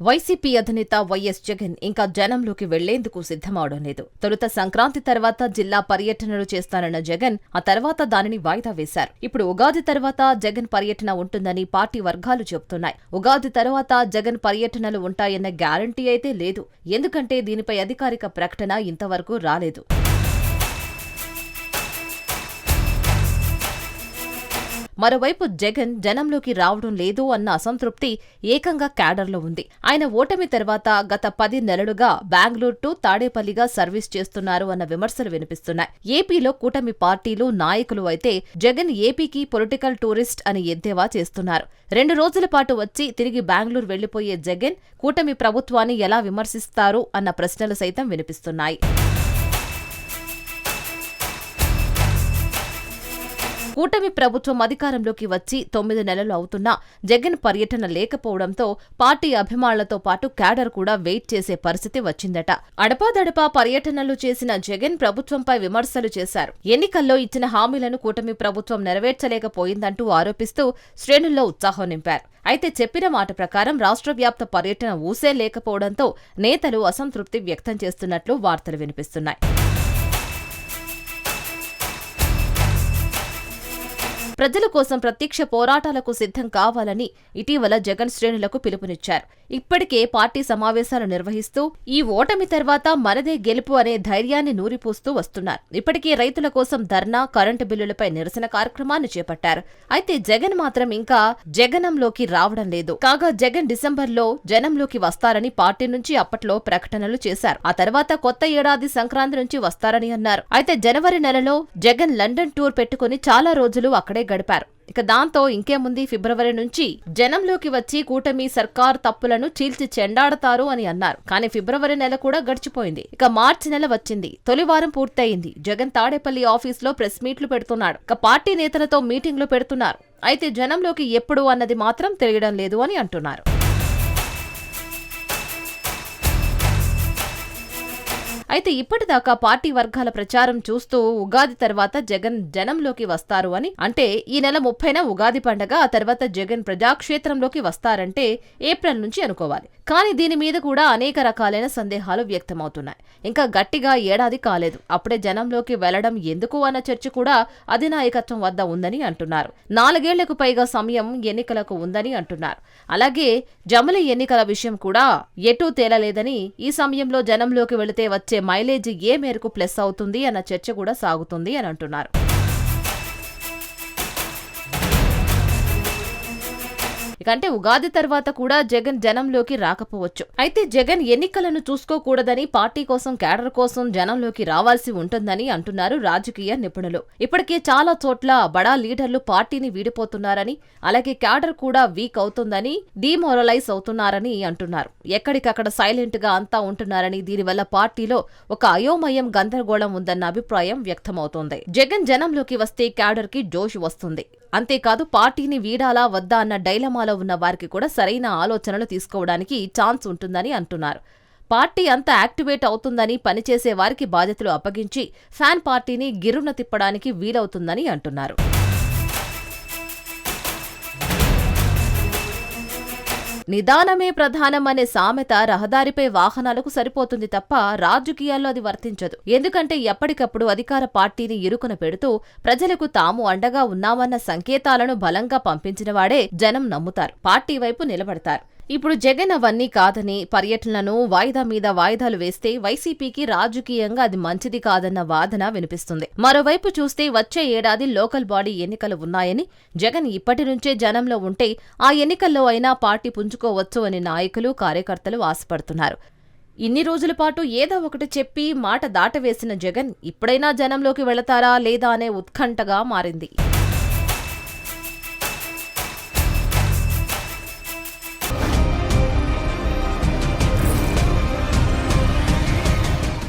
YCP అధినేత YS Jagan ఇంకా జనంలోకి వెళ్ళేందుకు సిద్ధమవడం లేదు. తొలుత సంక్రాంతి తర్వాత జిల్లా పర్యటనలు చేస్తానన్న జగన్ ఆ తర్వాత దానిని వాయిదా వేశారు. ఇప్పుడు ఉగాది తర్వాత జగన్ పర్యటన ఉంటుందని పార్టీ వర్గాలు చెబుతున్నాయి. ఉగాది తర్వాత జగన్ పర్యటనలు ఉంటాయన్న గ్యారంటీ అయితే లేదు. ఎందుకంటే దీనిపై అధికారిక ప్రకటన ఇంతవరకు రాలేదు. మరోవైపు జగన్ జనంలోకి రావడం లేదు అన్న అసంతృప్తి ఏకంగా క్యాడర్లో ఉంది. ఆయన ఓటమి తర్వాత గత పది నెలలుగా బెంగళూరు టు తాడేపల్లిగా సర్వీస్ చేస్తున్నారు అన్న విమర్శలు వినిపిస్తున్నాయి. ఏపీలో కూటమి పార్టీలు నాయకులు అయితే జగన్ ఏపీకి పొలిటికల్ టూరిస్ట్ అని ఎద్దేవా చేస్తున్నారు. రెండు రోజుల పాటు వచ్చి తిరిగి బెంగళూరు వెళ్ళిపోయే జగన్ కూటమి ప్రభుత్వాన్ని ఎలా విమర్శిస్తారు అన్న ప్రశ్నలు సైతం వినిపిస్తున్నాయి. కూటమి ప్రభుత్వం అధికారంలోకి వచ్చి తొమ్మిది నెలలు అవుతున్నా జగన్ పర్యటన లేకపోవడంతో పార్టీ అభిమానులతో పాటు క్యాడర్ కూడా వెయిట్ చేసే పరిస్థితి వచ్చిందట. అడపాదడపా పర్యటనలు చేసిన జగన్ ప్రభుత్వంపై విమర్శలు చేశారు. ఎన్నికల్లో ఇచ్చిన హామీలను కూటమి ప్రభుత్వం నెరవేర్చలేకపోయిందంటూ ఆరోపిస్తూ శ్రేణుల్లో ఉత్సాహం నింపారు. అయితే చెప్పిన మాట ప్రకారం రాష్ట్ర వ్యాప్త పర్యటన ఊసే లేకపోవడంతో నేతలు అసంతృప్తి వ్యక్తం చేస్తున్నట్లు వార్తలు వినిపిస్తున్నాయి. ప్రజల కోసం ప్రత్యక్ష పోరాటాలకు సిద్ధం కావాలని ఇటీవల జగన్ శ్రేణులకు పిలుపునిచ్చారు. ఇప్పటికే పార్టీ సమావేశాలు నిర్వహిస్తూ ఈ ఓటమి తర్వాత మనదే గెలుపు అనే ధైర్యాన్ని నూరిపోస్తూ వస్తున్నారు. ఇప్పటికే రైతుల కోసం ధర్నా కరెంటు బిల్లులపై నిరసన కార్యక్రమాన్ని చేపట్టారు. అయితే జగన్ మాత్రం ఇంకా జగనంలోకి రావడం లేదు. కాగా జగన్ డిసెంబర్లో జనంలోకి వస్తారని పార్టీ నుంచి అప్పట్లో ప్రకటనలు చేశారు. ఆ తర్వాత కొత్త ఏడాది సంక్రాంతి నుంచి వస్తారని అన్నారు. అయితే జనవరి నెలలో జగన్ లండన్ టూర్ పెట్టుకుని చాలా రోజులు అక్కడే గడిపారు. ఇక దాంతో ఇంకేముంది ఫిబ్రవరి నుంచి జనంలోకి వచ్చి కూటమి సర్కార్ తప్పులను చీల్చి చెండాడతారు అని అన్నారు. కానీ ఫిబ్రవరి నెల కూడా గడిచిపోయింది. ఇక మార్చి నెల వచ్చింది. తొలివారం పూర్తయింది. జగన్ తాడేపల్లి ఆఫీస్లో ప్రెస్ మీట్లు పెడుతున్నాడు. ఇక పార్టీ నేతలతో మీటింగ్లు పెడుతున్నారు. అయితే జనంలోకి ఎప్పుడు అన్నది మాత్రం తెలియడం లేదు అని అంటున్నారు. అయితే ఇప్పటిదాకా పార్టీ వర్గాల ప్రచారం చూస్తూ ఉగాది తర్వాత జగన్ జనంలోకి వస్తారు అని అంటే ఈ నెల ముప్పైన ఉగాది పండగ ఆ తర్వాత జగన్ ప్రజాక్షేత్రంలోకి వస్తారంటే ఏప్రిల్ నుంచి అనుకోవాలి. కానీ దీని మీద కూడా అనేక రకాలైన సందేహాలు వ్యక్తమవుతున్నాయి. ఇంకా గట్టిగా ఏడాది కాలేదు. అప్పుడే జనంలోకి వెళ్ళడం ఎందుకు అన్న చర్చ కూడా అధినాయకత్వం వద్ద ఉందని అంటున్నారు. నాలుగేళ్ళకు పైగా సమయం ఎన్నికలకు ఉందని అంటున్నారు. అలాగే జమల ఎన్నికల విషయం కూడా ఎటూ తేలలేదని ఈ సమయంలో జనంలోకి వెళితే వచ్చే మైలేజ్ ఏ మేరకు ప్లస్ అవుతుంది అన్న చర్చ కూడా సాగుతుంది అని అంటున్నారు. ఇకంటే ఉగాది తర్వాత కూడా జగన్ జనంలోకి రాకపోవచ్చు. అయితే జగన్ ఎన్నికలను చూసుకోకూడదని పార్టీ కోసం కేడర్ కోసం జనంలోకి రావాల్సి ఉంటుందని అంటున్నారు రాజకీయ నిపుణులు. ఇప్పటికే చాలా చోట్ల బడా లీడర్లు పార్టీని వీడిపోతున్నారని అలాగే క్యాడర్ కూడా వీక్ అవుతుందని డిమోరలైజ్ అవుతున్నారని అంటున్నారు. ఎక్కడికక్కడ సైలెంట్గా అంతా ఉంటున్నారని దీనివల్ల పార్టీలో ఒక అయోమయం గందరగోళం ఉందన్న అభిప్రాయం వ్యక్తమవుతోంది. జగన్ జనంలోకి వస్తే క్యాడర్కి జోష్ వస్తుంది. అంతేకాదు పార్టీని వీడాలా వద్దా అన్న డైలమాలో ఉన్న వారికి కూడా సరైన ఆలోచనలు తీసుకోవడానికి ఛాన్స్ ఉంటుందని అంటున్నారు. పార్టీ అంత యాక్టివేట్ అవుతుందని పనిచేసే వారికి బాధ్యతలు అప్పగించి ఫ్యాన్ పార్టీని గిరున తిప్పడానికి వీలవుతుందని అంటున్నారు. నిదానమే ప్రధానం అనే సామెత రహదారిపై వాహనాలకు సరిపోతుంది తప్ప రాజకీయాల్లో అది వర్తించదు. ఎందుకంటే ఎప్పటికప్పుడు అధికార పార్టీని ఇరుకున పెడుతూ ప్రజలకు తాము అండగా ఉన్నామన్న సంకేతాలను బలంగా పంపించినవాడే జనం నమ్ముతారు. పార్టీ వైపు నిలబడతారు. ఇప్పుడు జగన్ అవన్నీ కాదని పర్యటనను వాయిదా మీద వాయిదాలు వేస్తే వైసీపీకి రాజకీయంగా అది మంచిది కాదన్న వాదన వినిపిస్తుంది. మరోవైపు చూస్తే వచ్చే ఏడాది లోకల్ బాడీ ఎన్నికలు ఉన్నాయని జగన్ ఇప్పటి నుంచే జనంలో ఉంటే ఆ ఎన్నికల్లో అయినా పార్టీ పుంజుకోవచ్చు అని నాయకులు కార్యకర్తలు ఆశపడుతున్నారు. ఇన్ని రోజుల పాటు ఏదో ఒకటి చెప్పి మాట దాటవేసిన జగన్ ఇప్పుడైనా జనంలోకి వెళతారా లేదా అనే ఉత్కంఠగా మారింది.